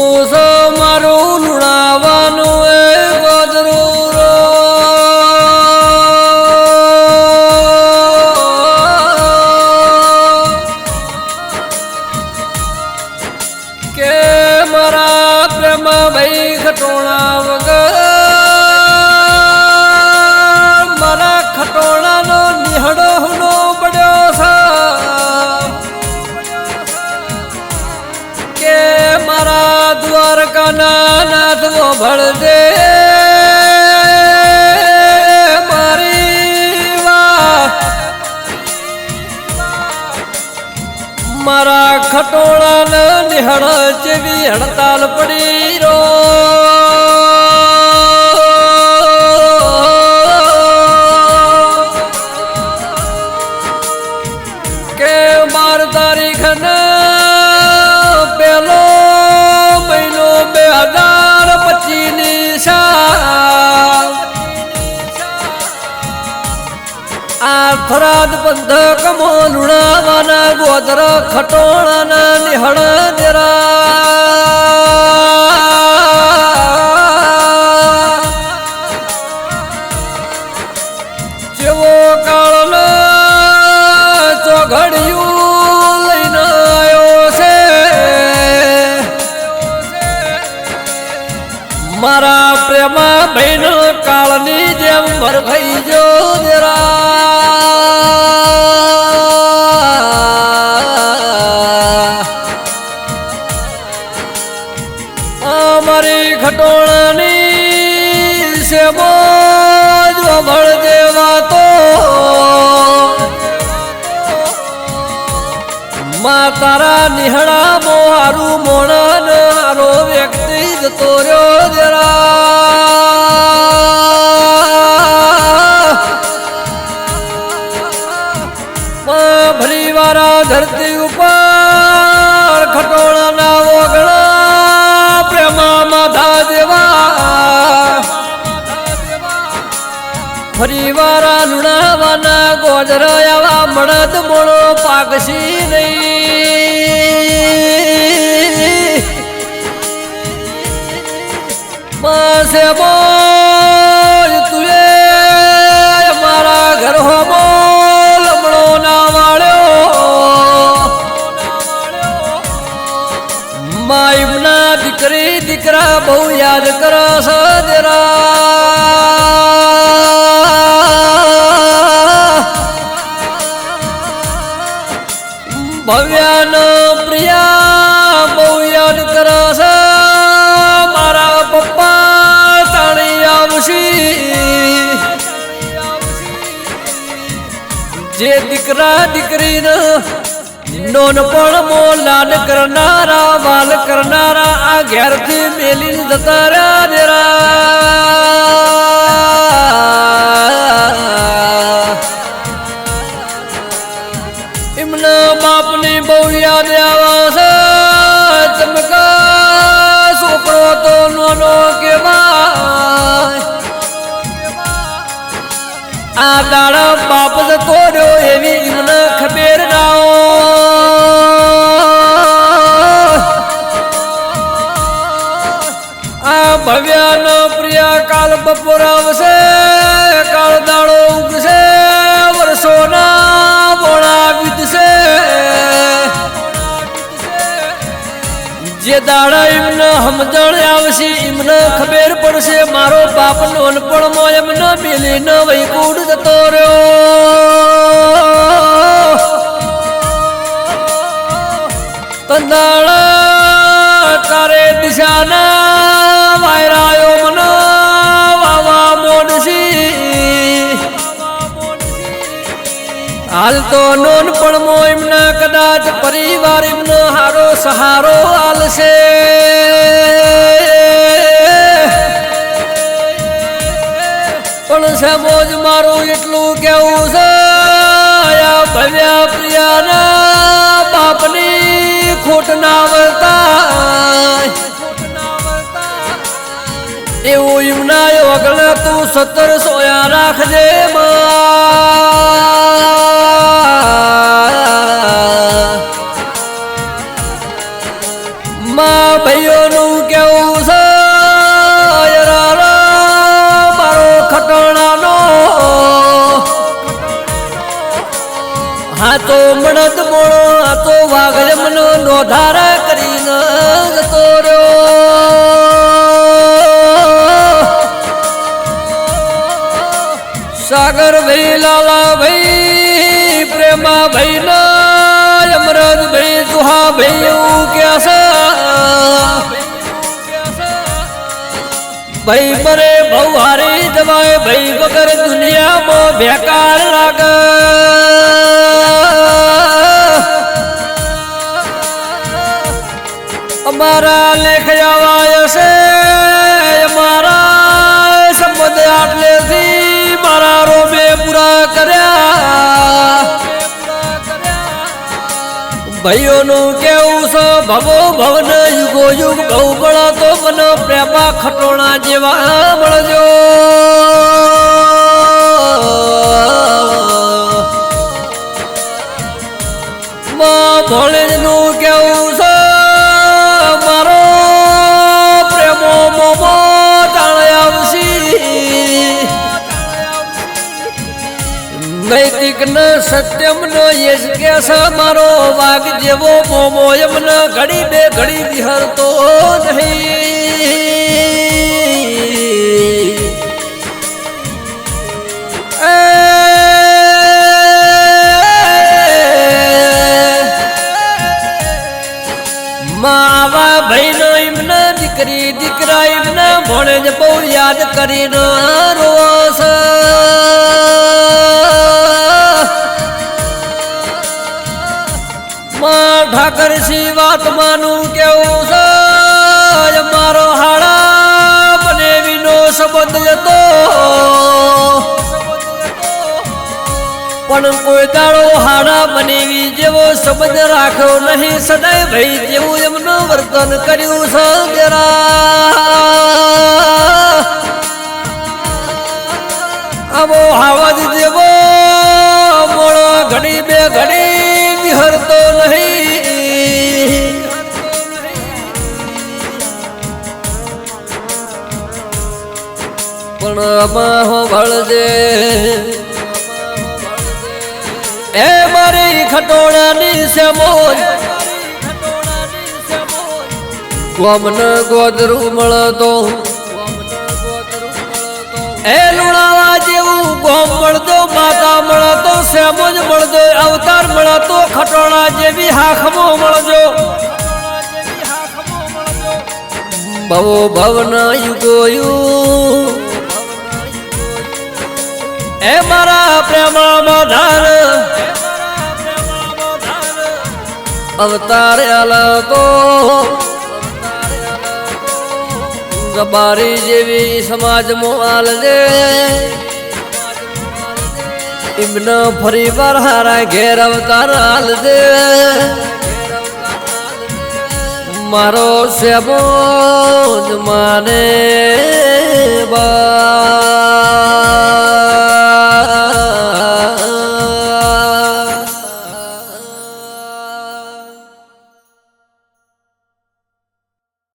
હુનું સો મારા ખટોળાને નિહળ જેવી હડતાલ પડી રો થરાદ બંધક મોલુણાવાના ગોદર ખટોળાના નિહળ દેરા. જેવો કાળ ચોઘડિયું લઈને આવ્યો છે. મારા પ્રેમા બહેન કાળની જેમ ભરભાઈ જો તારા નિહળા મો હારું મોણ હારો વ્યક્તિ જતો રહ્યો જરા ભલી વારા ધરતી ઉપર ખટોળાના ઓગળા પ્રેમા માધા દેવા ફરી વારા લુણાવાના ગોજર આવા મળદ મોળો પાકશી માસે બોલ તુએ મારા ઘર હો બોલ, હમણો ના વાળ્યો માઈબના દીકરી, દીકરા બહુ યાદ કરો સજરા જે દીકરા દીકરીને નોનપણ મો લાડ કરનારા, વાલ કરનારા, આ ઘેરથી મેલી જતા રહ્યા એમના બાપની બહુ યાદ આવા છે. તો નોનો કેવા આ દાડા બાપ આ ભવ્યાનો પ્રિયા કાલ બપોર આવશે, કાળ દાડો ઉગશે, વર્ષોના બોળા વીતશે. જે દાડા એમને સમજણ આવશે, એમને ખબર પડશે, મારો બાપ નોનપણમાં એમને મિલીને વૈકુંઠ જતો રહ્યો. હાલ તો નોનપણમો એમના કદાચ પરિવાર એમનો હારો સહારો આલશે પણ સમોજ મારું એટલું કેવું છે ભવ્યા પ્રિયાના બાપની ખોટ ના વર્તા એવું એમના વગર તું સત્તર સોયા રાખજે માં સાગર ભાઈ લાલા ભાઈ, પ્રેમા ભાઈ ના અમરત ભાઈ, સુહા ભાઈ, એવું કે છે? ભાઈ મરે બહુ હારી જવાય ભાઈ વગર દુનિયામાં બેકાર લાગે. ભાઈઓનું કેવું છે? ભવો ભવન યુગો યુગ બહુ બળો તો મને પ્રેમા ખટોણા જેવા મળજો નૈતિક સત્યમનો છે મારો વાઘ જેવો મોમો એમને ઘડી બે ઘડી વિહરતો નહીં. માવા ભાઈનો એમને દીકરી દીકરા એમને ભણે જ બહુ યાદ કરીને રોસ સિંહ વાત માનું કેવું છે? મારો હાડા મને વિનો સંબંધ હતો. પણ કોઈ દાડો હાડા બનેવી જેવો સંબંધ રાખ્યો નહીં. સદાય ભાઈ જેવું એમનું વર્તન કર્યું છે જરા. પણ આમાં એ મારી ખટોણાની સેમોજ ગોમને ગોદરું મળતો એ લુણાવા જેવું ગોમ મળતો, માતા મળતો સેમોજ મળતો, અવતાર મળતો, ખટોળા જેવી હાખમો મળજો. ભવો ભવન યુગો યુ એ મારા પ્રેમમાં ધાર. અવતાર આલકો ગબારી જેવી સમાજમાં આલજે. એમને ફરી વાર હારા ઘેર અવતાર આલજે. મારો સેબો જ માને બા.